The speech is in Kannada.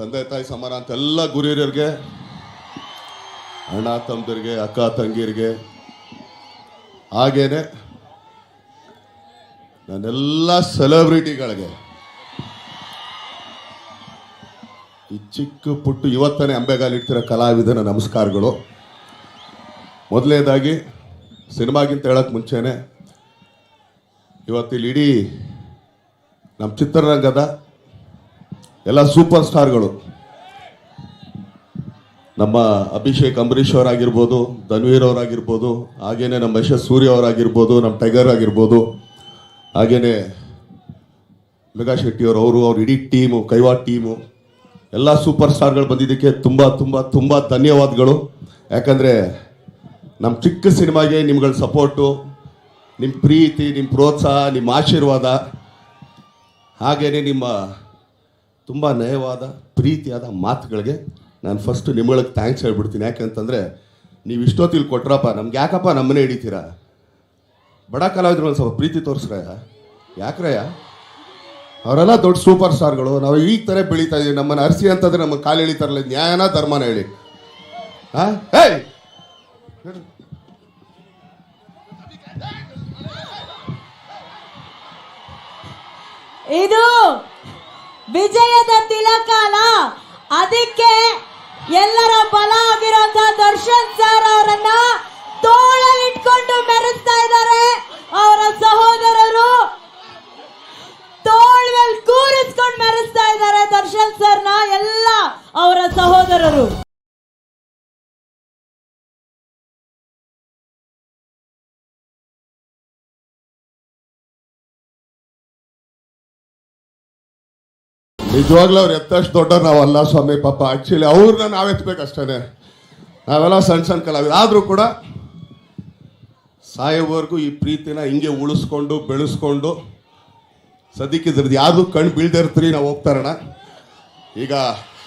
ತಂದೆ ತಾಯಿ ಸಮಾನ ಅಂತ ಎಲ್ಲ ಗುರಿಯರಿಗೆ, ಅಣ್ಣ ತಮ್ಮದಿರಿಗೆ, ಅಕ್ಕ ತಂಗಿರಿಗೆ ಹಾಗೇನೆ ನನ್ನೆಲ್ಲ ಸೆಲೆಬ್ರಿಟಿಗಳಿಗೆ, ಈ ಚಿಕ್ಕ ಪುಟ್ಟು ಇವತ್ತನೇ ಅಂಬೆಗಾಲಿಡ್ತಿರೋ ಕಲಾವಿದನ ನಮಸ್ಕಾರಗಳು. ಮೊದಲನೇದಾಗಿ ಸಿನಿಮಾಗಿಂತ ಹೇಳೋಕ್ಕೆ ಮುಂಚೆನೇ ಇವತ್ತಿಲ್ಲಿ ಇಡೀ ನಮ್ಮ ಚಿತ್ರರಂಗದ ಎಲ್ಲ ಸೂಪರ್ ಸ್ಟಾರ್ಗಳು. ನಮ್ಮ ಅಭಿಷೇಕ್ ಅಂಬರೀಷ್ ಅವರಾಗಿರ್ಬೋದು, ಧನ್ವೀರ್ ಅವರಾಗಿರ್ಬೋದು, ಹಾಗೇನೆ ನಮ್ಮ ಯಶಸ್ ಸೂರ್ಯ ಅವರಾಗಿರ್ಬೋದು, ನಮ್ಮ ಟೈಗರ್ ಆಗಿರ್ಬೋದು, ಹಾಗೇನೆ ಮೆಗಾ ಶೆಟ್ಟಿ ಅವರು ಅವರು, ಅವ್ರ ಇಡೀ ಟೀಮು ಕೈವಾ ಟೀಮು, ಎಲ್ಲ ಸೂಪರ್ ಸ್ಟಾರ್ಗಳು ಬಂದಿದ್ದಕ್ಕೆ ತುಂಬ ತುಂಬ ತುಂಬ ಧನ್ಯವಾದಗಳು. ಯಾಕಂದರೆ ನಮ್ಮ ಚಿಕ್ಕ ಸಿನಿಮಾಗೆ ನಿಮ್ಗಳ ಸಪೋರ್ಟು ನಿಮ್ಮ ಪ್ರೀತಿ ನಿಮ್ಮ ಪ್ರೋತ್ಸಾಹ ನಿಮ್ಮ ಆಶೀರ್ವಾದ ಹಾಗೆಯೇ ನಿಮ್ಮ ತುಂಬ ನಯವಾದ, ಪ್ರೀತಿಯಾದ ಮಾತುಗಳಿಗೆ ನಾನು ಫಸ್ಟ್ ನಿಮ್ಗಳಿಗೆ ಥ್ಯಾಂಕ್ಸ್ ಹೇಳ್ಬಿಡ್ತೀನಿ. ಯಾಕೆಂತಂದರೆ ನೀವು ಇಷ್ಟೊತ್ತಿಲ್ಲಿ ಕೊಟ್ರಪ್ಪ, ನಮ್ಗೆ ಯಾಕಪ್ಪ ನಮ್ಮನೆ ಹಿಡಿತೀರಾ? ಬಡ ಕಲಾವಿದ್ರು ಒಂದು ಸ್ವಲ್ಪ ಪ್ರೀತಿ ತೋರಿಸ್ರಯ್ಯ. ಯಾಕ್ರಯ್ಯ? ಅವರೆಲ್ಲ ದೊಡ್ಡ ಸೂಪರ್ ಸ್ಟಾರ್ಗಳು ನಾವು ಈ ಥರ ಬೆಳೀತಾ ಇದೀವಿ. ನಮ್ಮನ್ನು ಅರ್ಸಿ ಅಂತಂದ್ರೆ ನಮ್ಮ ಕಾಲು ಎಳಿತಾರಲ್ಲ, ನ್ಯಾಯನ ಧರ್ಮನ ಹೇಳಿ. ಹಾ? ಹೇಯ್ ವಿಜಯದ ತಿಲಕಾಲ ಅದಕ್ಕೆ ಎಲ್ಲರ ಬಲ ಆಗಿರುವಂತ ದರ್ಶನ್ ಸರ್ ಅವರನ್ನ ತೋಳ ಇಟ್ಕೊಂಡು ಮೆರೆಸ್ತಾ ಇದ್ದಾರೆ. ಅವರ ಸಹೋದರರು ತೋಳ್ ಮೇಲೆ ಕೂರಿಸ್ಕೊಂಡು ಮೆರೆಸ್ತಾ ಇದ್ದಾರೆ ದರ್ಶನ್ ಸರ್ನ ಎಲ್ಲ ನಿಜವಾಗ್ಲೂ ಅವ್ರು ಎತ್ತಷ್ಟು ದೊಡ್ಡ ನಾವಲ್ಲ ಸ್ವಾಮಿ, ಪಾಪ. ಆಕ್ಚುಲಿ ಅವ್ರನ್ನ ನಾವ್ ಎತ್ತಬೇಕಷ್ಟೇ ನಾವೆಲ್ಲ ಸಣ್ಣ ಸಣ್ಣ ಕಲಾವಿದ. ಆದರೂ ಕೂಡ ಸಾಯೋವರೆಗೂ ಈ ಪ್ರೀತಿನ ಹಿಂಗೆ ಉಳಿಸ್ಕೊಂಡು, ಬೆಳೆಸ್ಕೊಂಡು ಸದ್ಯಕ್ಕಿದ್ರದ್ದು ಯಾವುದು ಕಣ್ಣು ಬೀಳ್ದಿರ್ತೀರಿ ನಾವು ಹೋಗ್ತಾರಣ ಈಗ